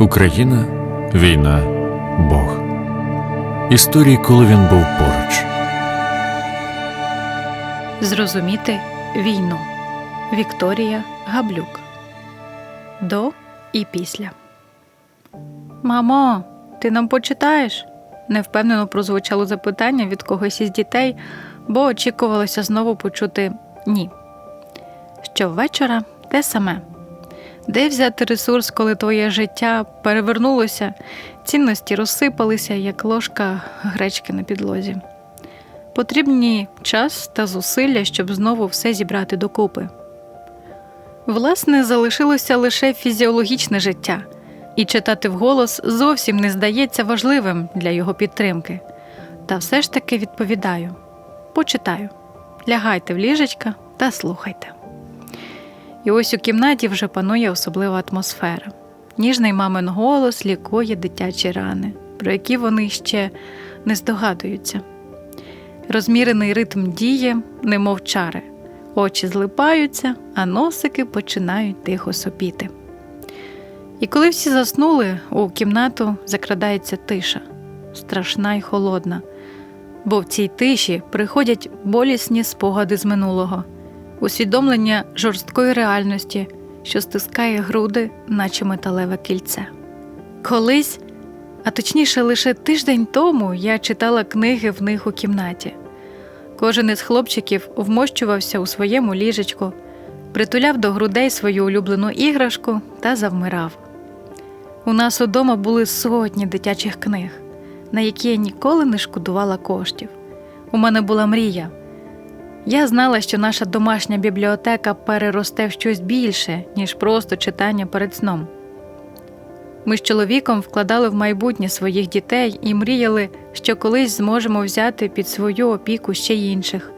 Україна, війна, Бог. Історії, коли він був поруч. Зрозуміти війну. Вікторія Габлюк. До і після. Мамо, ти нам почитаєш? невпевнено прозвучало запитання від когось із дітей, бо очікувалося знову почути ні. Щовечора те саме. Де взяти ресурс, коли твоє життя перевернулося, цінності розсипалися, як ложка гречки на підлозі. Потрібні час та зусилля, щоб знову все зібрати докупи. Власне, залишилося лише фізіологічне життя, і читати вголос зовсім не здається важливим для його підтримки. Та все ж таки відповідаю: почитаю, лягайте в ліжечка та слухайте. І ось у кімнаті вже панує особлива атмосфера. Ніжний мамин голос лікує дитячі рани, про які вони ще не здогадуються. Розмірений ритм діє, немов чари, очі злипаються, а носики починають тихо сопіти. І коли всі заснули, у кімнату закрадається тиша, страшна й холодна, бо в цій тиші приходять болісні спогади з минулого, усвідомлення жорсткої реальності, що стискає груди, наче металеве кільце. Колись а точніше, лише тиждень тому я читала книги в них у кімнаті. Кожен із хлопчиків вмощувався у своєму ліжечку, притуляв до грудей свою улюблену іграшку та завмирав. У нас удома були сотні дитячих книг, на які я ніколи не шкодувала коштів. У мене була мрія. Я знала, що наша домашня бібліотека переросте в щось більше, ніж просто читання перед сном. Ми з чоловіком вкладали в майбутнє своїх дітей і мріяли, що колись зможемо взяти під свою опіку ще інших.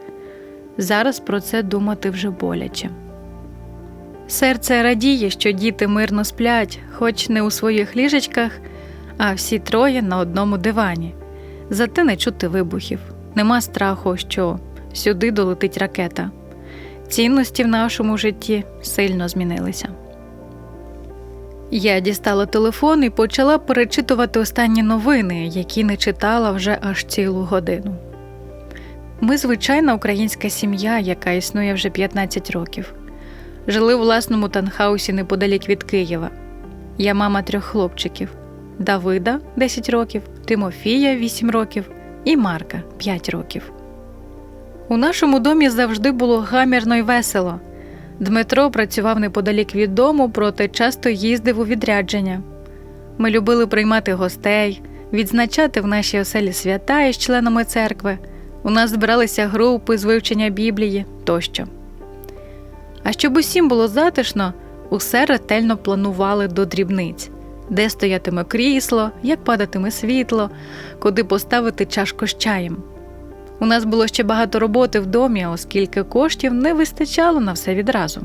Зараз про це думати вже боляче. Серце радіє, що діти мирно сплять, хоч не у своїх ліжечках, а всі троє на одному дивані. Зате не чути вибухів, нема страху, що сюди долетить ракета. Цінності в нашому житті сильно змінилися. Я дістала телефон і почала перечитувати останні новини, які не читала вже аж цілу годину. Ми звичайна українська сім'я, яка існує вже 15 років. Жили у власному танхаусі неподалік від Києва. Я мама трьох хлопчиків: Давида 10 років, Тимофія 8 років і Марка 5 років. У нашому домі завжди було гамірно й весело. Дмитро працював неподалік від дому, проте часто їздив у відрядження. Ми любили приймати гостей, відзначати в нашій оселі свята із членами церкви. У нас збиралися групи з вивчення Біблії тощо. А щоб усім було затишно, усе ретельно планували до дрібниць, де стоятиме крісло, як падатиме світло, куди поставити чашку з чаєм. У нас було ще багато роботи в домі, оскільки коштів не вистачало на все відразу.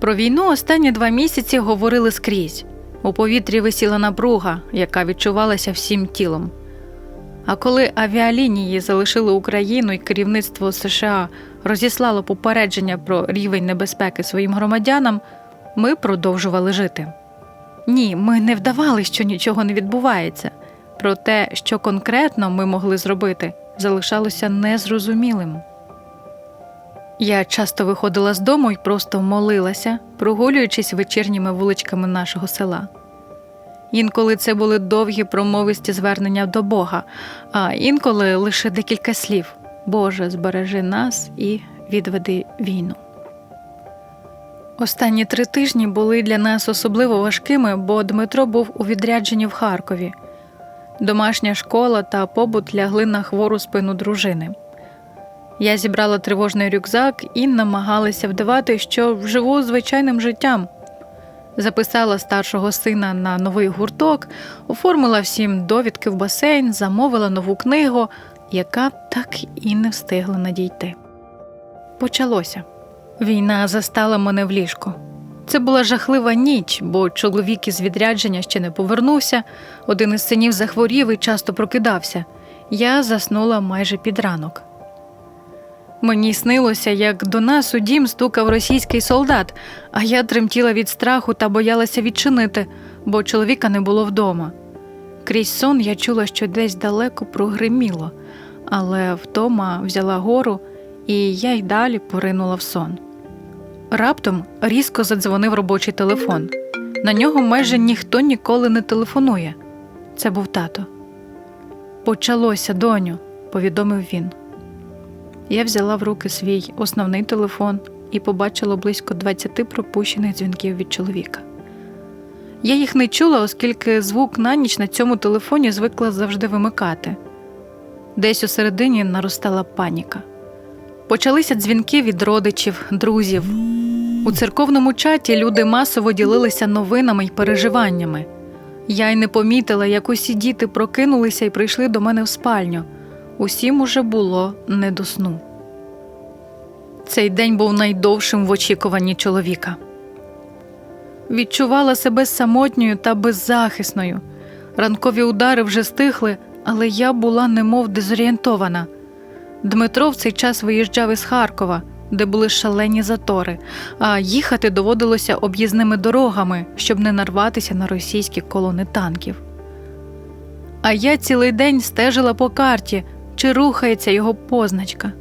Про війну останні два місяці говорили скрізь. У повітрі висіла напруга, яка відчувалася всім тілом. А коли авіалінії залишили Україну і керівництво США розіслало попередження про рівень небезпеки своїм громадянам, ми продовжували жити. Ні, ми не вдавали, що нічого не відбувається. Про те, що конкретно ми могли зробити, залишалося незрозумілим. Я часто виходила з дому і просто молилася, прогулюючись вечірніми вуличками нашого села. Інколи це були довгі промовисті звернення до Бога, а інколи лише декілька слів Боже, збережи нас і відведи війну. Останні три тижні були для нас особливо важкими, бо Дмитро був у відрядженні в Харкові. Домашня школа та побут лягли на хвору спину дружини. Я зібрала тривожний рюкзак і намагалася вдавати, що живу звичайним життям. Записала старшого сина на новий гурток, оформила всім довідки в басейн, замовила нову книгу, яка так і не встигла надійти. Почалося. Війна застала мене в ліжку. Це була жахлива ніч, бо чоловік із відрядження ще не повернувся, один із синів захворів і часто прокидався. Я заснула майже під ранок. Мені снилося, як до нас у дім стукав російський солдат, а я тремтіла від страху та боялася відчинити, бо чоловіка не було вдома. Крізь сон я чула, що десь далеко прогриміло, але втома взяла гору, і я й далі поринула в сон. Раптом різко задзвонив робочий телефон. На нього майже ніхто ніколи не телефонує. Це був тато. Почалося, доню, повідомив він. Я взяла в руки свій основний телефон і побачила близько 20 пропущених дзвінків від чоловіка. Я їх не чула, оскільки звук на ніч на цьому телефоні звикла завжди вимикати. Десь у середині наростала паніка. Почалися дзвінки від родичів, друзів. У церковному чаті люди масово ділилися новинами й переживаннями. Я й не помітила, як усі діти прокинулися і прийшли до мене в спальню. Усім уже було не до сну. Цей день був найдовшим в очікуванні чоловіка. Відчувала себе самотньою та беззахисною. Ранкові удари вже стихли, але я була немов дезорієнтована. Дмитро в цей час виїжджав із Харкова, де були шалені затори, а їхати доводилося об'їзними дорогами, щоб не нарватися на російські колони танків. А я цілий день стежила по карті, чи рухається його позначка.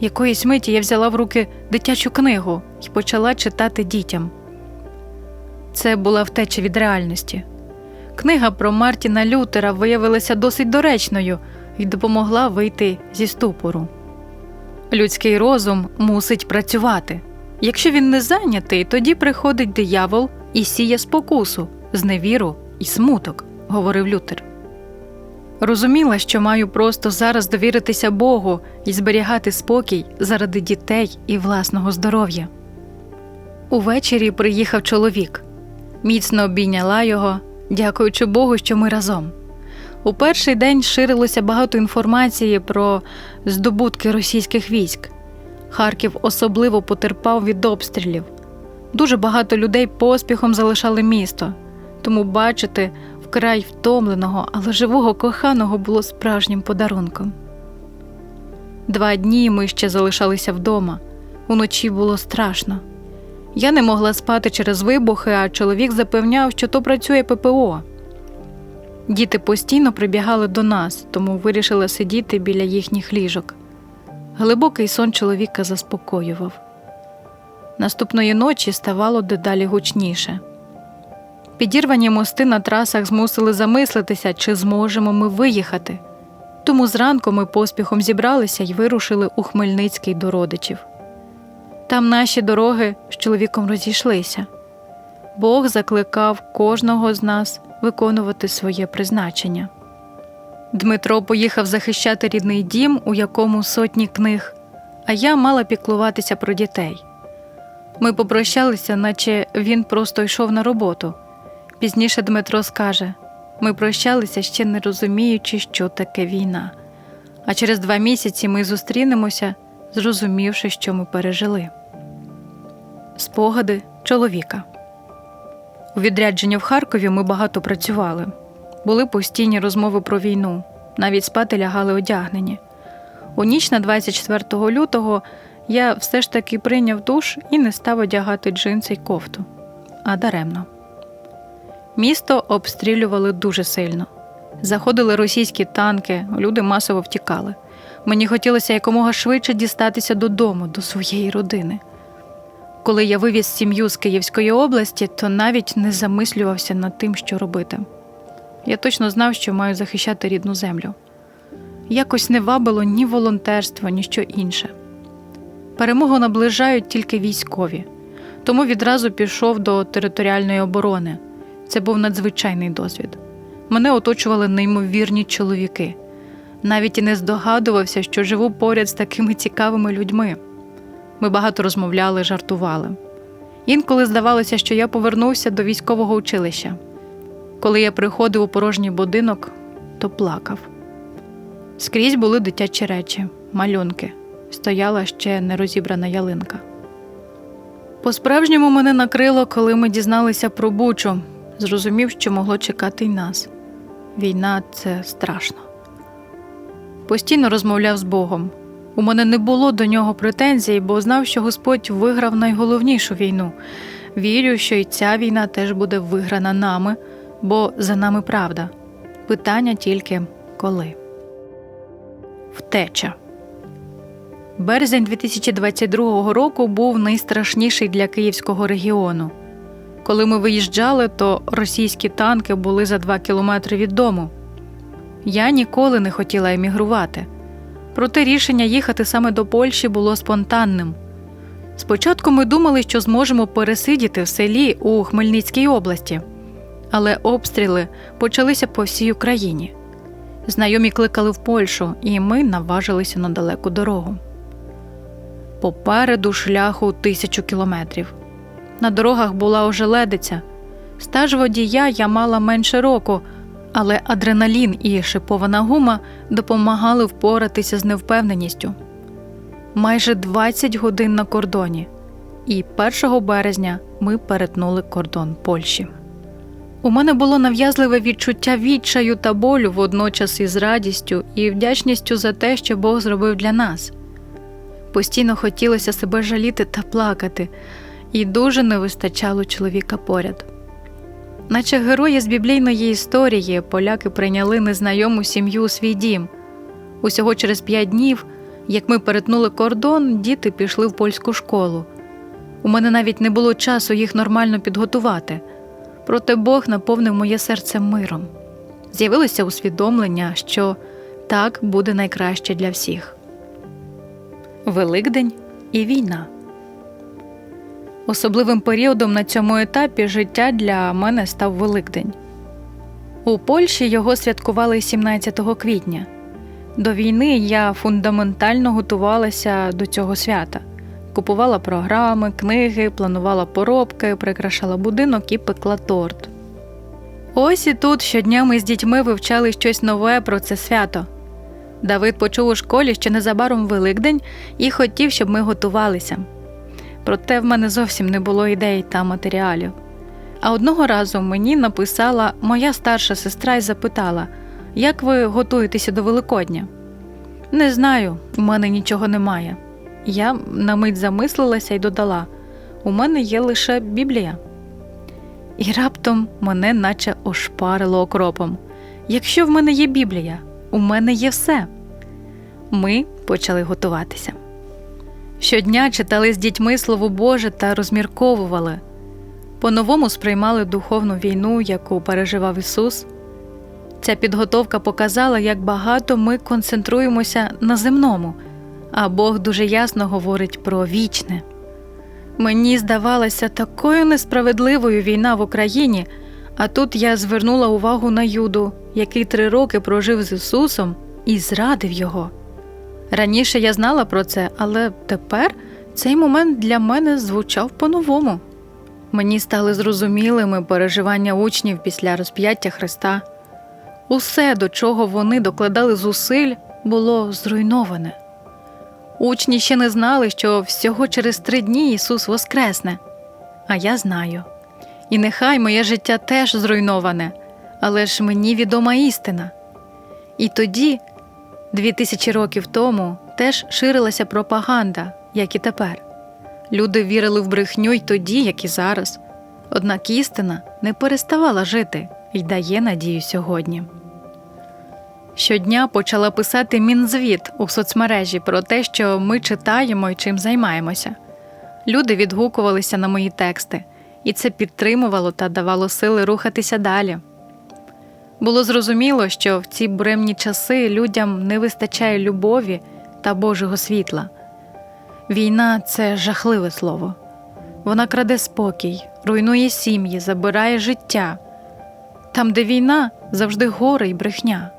Якоїсь миті я взяла в руки дитячу книгу і почала читати дітям. Це була втеча від реальності. Книга про Мартіна Лютера виявилася досить доречною і допомогла вийти зі ступору. Людський розум мусить працювати. Якщо він не зайнятий, тоді приходить диявол і сіє спокусу, зневіру і смуток, говорив Лютер. Розуміла, що маю просто зараз довіритися Богу і зберігати спокій заради дітей і власного здоров'я. Увечері приїхав чоловік. Міцно обійняла його, дякуючи Богу, що ми разом. У перший день ширилося багато інформації про здобутки російських військ. Харків особливо потерпав від обстрілів. Дуже багато людей поспіхом залишали місто, тому бачити вкрай втомленого, але живого коханого було справжнім подарунком. Два дні ми ще залишалися вдома. Уночі було страшно. Я не могла спати через вибухи, а чоловік запевняв, що то працює ППО. Діти постійно прибігали до нас, тому вирішила сидіти біля їхніх ліжок. Глибокий сон чоловіка заспокоював. Наступної ночі ставало дедалі гучніше. Підірвані мости на трасах змусили замислитися, чи зможемо ми виїхати. Тому зранку ми поспіхом зібралися і вирушили у Хмельницький до родичів. Там наші дороги з чоловіком розійшлися. Бог закликав кожного з нас виконувати своє призначення. Дмитро поїхав захищати рідний дім, у якому сотні книг, а я мала піклуватися про дітей. Ми попрощалися, наче він просто йшов на роботу. Пізніше Дмитро скаже: ми прощалися, ще не розуміючи, що таке війна. А через два місяці ми зустрінемося, зрозумівши, що ми пережили. Спогади чоловіка. У відрядженні в Харкові ми багато працювали. Були постійні розмови про війну, навіть спати лягали одягнені. У ніч на 24 лютого я все ж таки прийняв душ і не став одягати джинси й кофту, а даремно. Місто обстрілювали дуже сильно. Заходили російські танки, люди масово втікали. Мені хотілося якомога швидше дістатися додому, до своєї родини. Коли я вивіз сім'ю з Київської області, то навіть не замислювався над тим, що робити. Я точно знав, що маю захищати рідну землю. Якось не вабило ні волонтерство, ні що інше. Перемогу наближають тільки військові, тому відразу пішов до територіальної оборони. Це був надзвичайний досвід. Мене оточували неймовірні чоловіки. Навіть і не здогадувався, що живу поряд з такими цікавими людьми. Ми багато розмовляли, жартували. Інколи здавалося, що я повернувся до військового училища. Коли я приходив у порожній будинок, то плакав. Скрізь були дитячі речі, малюнки, стояла ще нерозібрана ялинка. По-справжньому мене накрило, коли ми дізналися про Бучу, зрозумів, що могло чекати й нас. Війна це страшно. Постійно розмовляв з Богом, У мене не було до нього претензій, бо знав, що Господь виграв найголовнішу війну. Вірю, що і ця війна теж буде виграна нами, бо за нами правда. Питання тільки коли. Втеча. Березень 2022 року був найстрашніший для київського регіону. Коли ми виїжджали, то російські танки були за два кілометри від дому. Я ніколи не хотіла емігрувати. Проте рішення їхати саме до Польщі було спонтанним. Спочатку ми думали, що зможемо пересидіти в селі у Хмельницькій області, але обстріли почалися по всій Україні. Знайомі кликали в Польщу, і ми наважилися на далеку дорогу. Попереду шляху тисячу кілометрів. На дорогах була ожеледиця. Стаж водія я мала менше року, але адреналін і шипована гума допомагали впоратися з невпевненістю. Майже 20 годин на кордоні, і 1 березня ми перетнули кордон Польщі. У мене було нав'язливе відчуття відчаю та болю водночас із радістю і вдячністю за те, що Бог зробив для нас. Постійно хотілося себе жаліти та плакати, і дуже не вистачало чоловіка поряд. Наче герої з біблійної історії поляки прийняли незнайому сім'ю у свій дім. Усього через п'ять днів, як ми перетнули кордон, діти пішли в польську школу. У мене навіть не було часу їх нормально підготувати. Проте Бог наповнив моє серце миром. З'явилося усвідомлення, що так буде найкраще для всіх. Великдень і війна. Особливим періодом на цьому етапі життя для мене став Великдень. У Польщі його святкували 17 квітня. До війни я фундаментально готувалася до цього свята, купувала програми, книги, планувала поробки, прикрашала будинок і пекла торт. Ось і тут щодня ми з дітьми вивчали щось нове про це свято. Давид почув у школі, що незабаром Великдень, і хотів, щоб ми готувалися. Проте в мене зовсім не було ідей та матеріалів. А одного разу мені написала моя старша сестра і запитала, як ви готуєтеся до Великодня? Не знаю, у мене нічого немає. Я на мить замислилася і додала: у мене є лише Біблія. І раптом мене наче ошпарило окропом. Якщо в мене є Біблія, у мене є все. Ми почали готуватися. Щодня читали з дітьми Слово Боже та розмірковували. По-новому сприймали духовну війну, яку переживав Ісус. Ця підготовка показала, як багато ми концентруємося на земному, а Бог дуже ясно говорить про вічне. Мені здавалася такою несправедливою війна в Україні, а тут я звернула увагу на Юду, який три роки прожив з Ісусом і зрадив його. Раніше я знала про це, але тепер цей момент для мене звучав по-новому. Мені стали зрозумілими переживання учнів після розп'яття Христа. Усе, до чого вони докладали зусиль, було зруйноване. Учні ще не знали, що всього через три дні Ісус воскресне, а я знаю. І нехай моє життя теж зруйноване, але ж мені відома істина. І тоді, дві тисячі років тому, теж ширилася пропаганда, як і тепер. Люди вірили в брехню й тоді, як і зараз. Однак істина не переставала жити і дає надію сьогодні. Щодня почала писати мінзвіт у соцмережі про те, що ми читаємо і чим займаємося. Люди відгукувалися на мої тексти, і це підтримувало та давало сили рухатися далі. Було зрозуміло, що в ці буремні часи людям не вистачає любові та Божого світла. Війна це жахливе слово. Вона краде спокій, руйнує сім'ї, забирає життя. Там, де війна, завжди горе й брехня.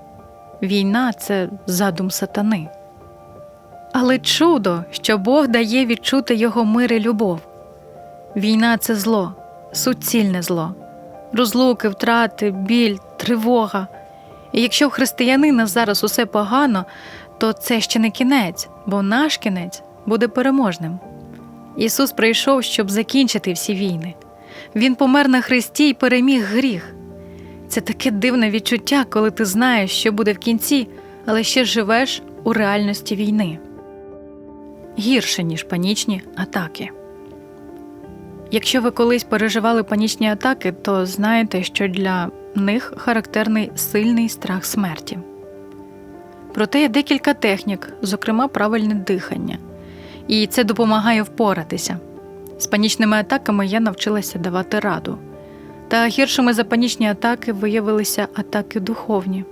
Війна це задум сатани. Але чудо, що Бог дає відчути його мир і любов. Війна це зло, суцільне зло, розлуки, втрати, біль, тривога. І якщо в християнина зараз усе погано, то це ще не кінець, бо наш кінець буде переможним. Ісус прийшов, щоб закінчити всі війни. Він помер на хресті і переміг гріх. Це таке дивне відчуття, коли ти знаєш, що буде в кінці, але ще живеш у реальності війни. гірше, ніж панічні атаки. Якщо ви колись переживали панічні атаки, то знаєте, що для них характерний сильний страх смерті. Проте є декілька технік, зокрема правильне дихання, і це допомагає впоратися. З панічними атаками я навчилася давати раду. Та гіршими за панічні атаки виявилися атаки духовні.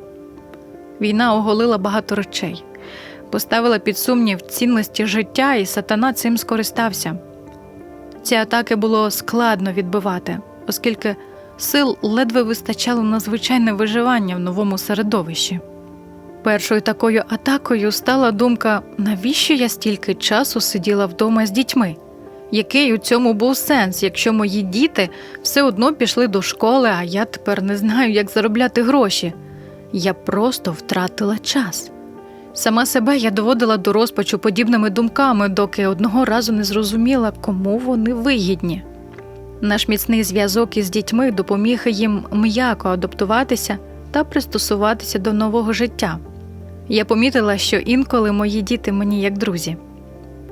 Війна оголила багато речей, поставила під сумнів цінності життя, і сатана цим скористався. Ці атаки було складно відбивати, оскільки сил ледве вистачало на звичайне виживання в новому середовищі. Першою такою атакою стала думка, навіщо я стільки часу сиділа вдома з дітьми? Який у цьому був сенс, якщо мої діти все одно пішли до школи, а я тепер не знаю, як заробляти гроші? Я просто втратила час. Сама себе я доводила до розпачу подібними думками, доки одного разу не зрозуміла, кому вони вигідні. Наш міцний зв'язок із дітьми допоміг їм м'яко адаптуватися та пристосуватися до нового життя. Я помітила, що інколи мої діти мені як друзі.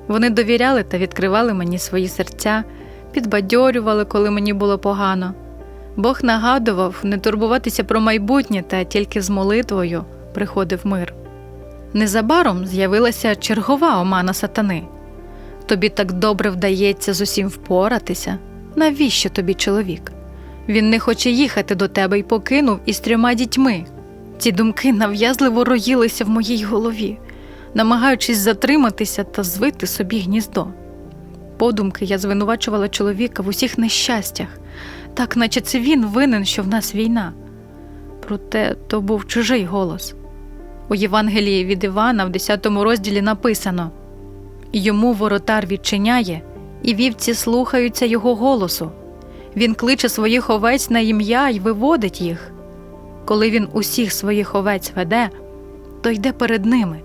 Вони довіряли та відкривали мені свої серця, підбадьорювали, коли мені було погано. Бог нагадував не турбуватися про майбутнє, та тільки з молитвою приходив мир. Незабаром з'явилася чергова омана сатани. Тобі так добре вдається з усім впоратися. Навіщо тобі чоловік? Він не хоче їхати до тебе і покинув із трьома дітьми. Ці думки нав'язливо роїлися в моїй голові, намагаючись затриматися та звити собі гніздо. Подумки я звинувачувала чоловіка в усіх нещастях, так наче це він винен, що в нас війна. Проте то був чужий голос. У Євангелії від Івана в 10 розділі написано Йому воротар відчиняє, і вівці слухаються його голосу. Він кличе своїх овець на ім'я й виводить їх. Коли він усіх своїх овець веде, то йде перед ними,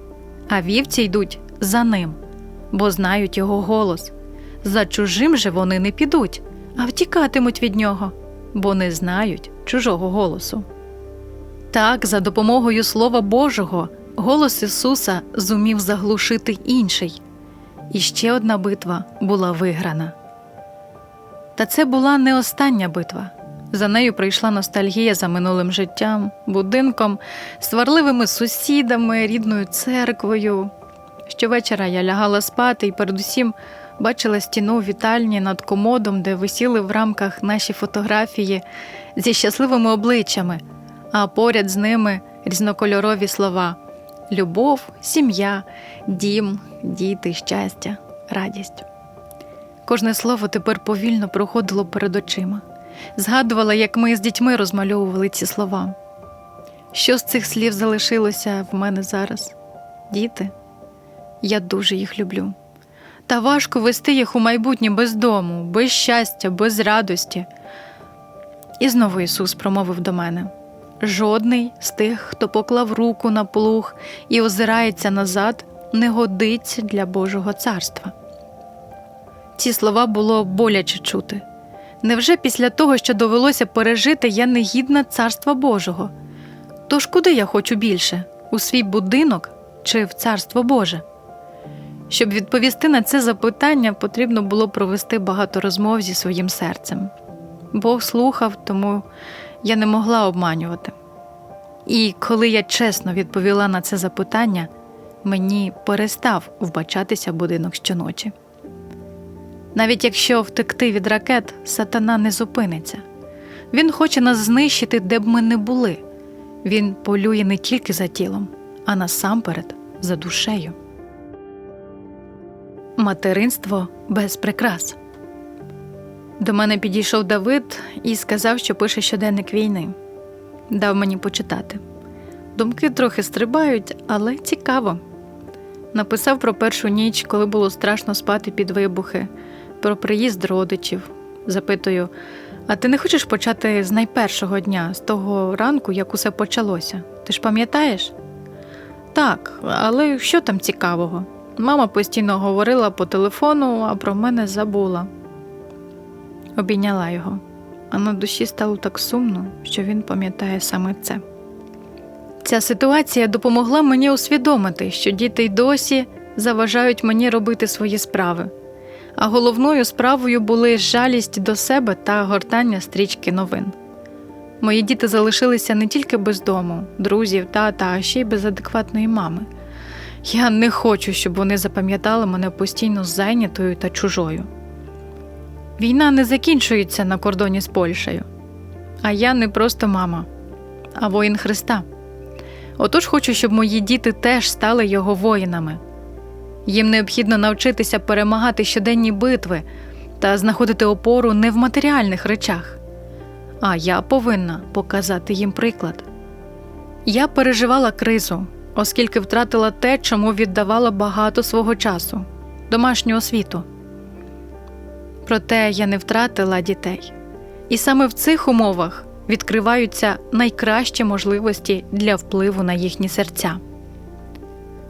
а вівці йдуть за ним, бо знають його голос. За чужим же вони не підуть, а втікатимуть від нього, бо не знають чужого голосу. Так, за допомогою Слова Божого, голос Ісуса зумів заглушити інший, і ще одна битва була виграна. Та це була не остання битва. За нею прийшла ностальгія за минулим життям, будинком, сварливими сусідами, рідною церквою. Щовечора я лягала спати і передусім бачила стіну вітальні над комодом, де висіли в рамках наші фотографії зі щасливими обличчями, а поряд з ними різнокольорові слова: любов, сім'я, дім, діти, щастя, радість. Кожне слово тепер повільно проходило перед очима. Згадувала, як ми з дітьми розмальовували ці слова. Що з цих слів залишилося в мене зараз? Діти, я дуже їх люблю. Та важко вести їх у майбутнє без дому, без щастя, без радості. І знову Ісус промовив до мене: жодний з тих, хто поклав руку на плуг і озирається назад, не годиться для Божого царства. Ці слова було боляче чути. Невже після того, що довелося пережити, я не гідна царства Божого? Тож куди я хочу більше? У свій будинок чи в царство Боже? Щоб відповісти на це запитання, потрібно було провести багато розмов зі своїм серцем. Бог слухав, тому я не могла обманювати. І коли я чесно відповіла на це запитання, мені перестав вбачатися будинок щоночі. Навіть якщо втекти від ракет, сатана не зупиниться. Він хоче нас знищити, де б ми не були. Він полює не тільки за тілом, а насамперед за душею. Материнство без прикрас. До мене підійшов Давид і сказав, що пише щоденник війни. Дав мені почитати. Думки трохи стрибають, але цікаво. Написав про першу ніч, коли було страшно спати під вибухи, про приїзд родичів. Запитую: а ти не хочеш почати з найпершого дня, з того ранку, як усе почалося? Ти ж пам'ятаєш? Так, але що там цікавого? Мама постійно говорила по телефону, а про мене забула. Обійняла його, а на душі стало так сумно, що він пам'ятає саме це. Ця ситуація допомогла мені усвідомити, що діти й досі заважають мені робити свої справи. А головною справою були жалість до себе та гортання стрічки новин. Мої діти залишилися не тільки без дому, друзів, тата, а ще й без адекватної мами. Я не хочу, щоб вони запам'ятали мене постійно зайнятою та чужою. Війна не закінчується на кордоні з Польщею. А я не просто мама, а воїн Христа. Отож хочу, щоб мої діти теж стали його воїнами. Їм необхідно навчитися перемагати щоденні битви та знаходити опору не в матеріальних речах. А я повинна показати їм приклад. Я переживала кризу, оскільки втратила те, чому віддавала багато свого часу домашню освіту. Проте я не втратила дітей. І саме в цих умовах відкриваються найкращі можливості для впливу на їхні серця.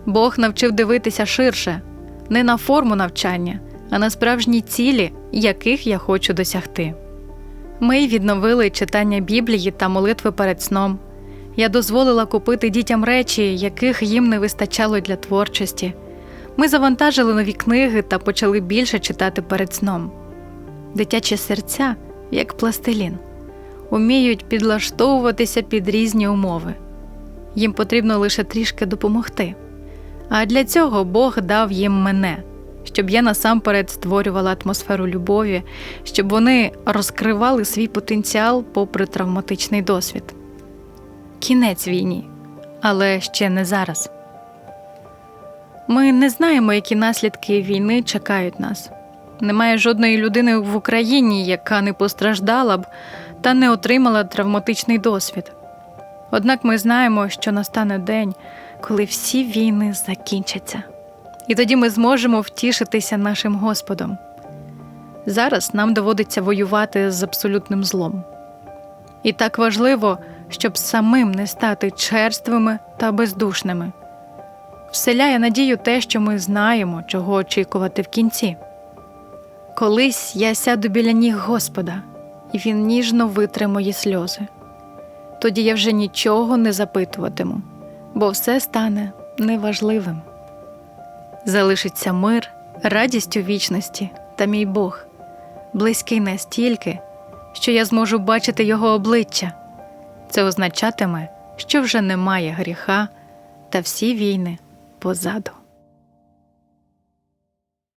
Бог навчив дивитися ширше, не на форму навчання, а на справжні цілі, яких я хочу досягти. Ми відновили читання Біблії та молитви перед сном. Я дозволила купити дітям речі, яких їм не вистачало для творчості. Ми завантажили нові книги та почали більше читати перед сном. Дитячі серця, як пластилін, уміють підлаштовуватися під різні умови. Їм потрібно лише трішки допомогти. А для цього Бог дав їм мене, щоб я насамперед створювала атмосферу любові, щоб вони розкривали свій потенціал попри травматичний досвід. Кінець війні, але ще не зараз. Ми не знаємо, які наслідки війни чекають нас. Немає жодної людини в Україні, яка не постраждала б та не отримала травматичний досвід. Однак ми знаємо, що настане день, коли всі війни закінчаться, і тоді ми зможемо втішитися нашим Господом. Зараз нам доводиться воювати з абсолютним злом. І так важливо, щоб самим не стати черствими та бездушними. Вселяє надію те, що ми знаємо, чого очікувати в кінці. Колись я сяду біля ніг Господа, і Він ніжно витре мої сльози. Тоді я вже нічого не запитуватиму, бо все стане неважливим. Залишиться мир, радість у вічності та мій Бог, близький настільки, що я зможу бачити Його обличчя. Це означатиме, що вже немає гріха та всі війни позаду.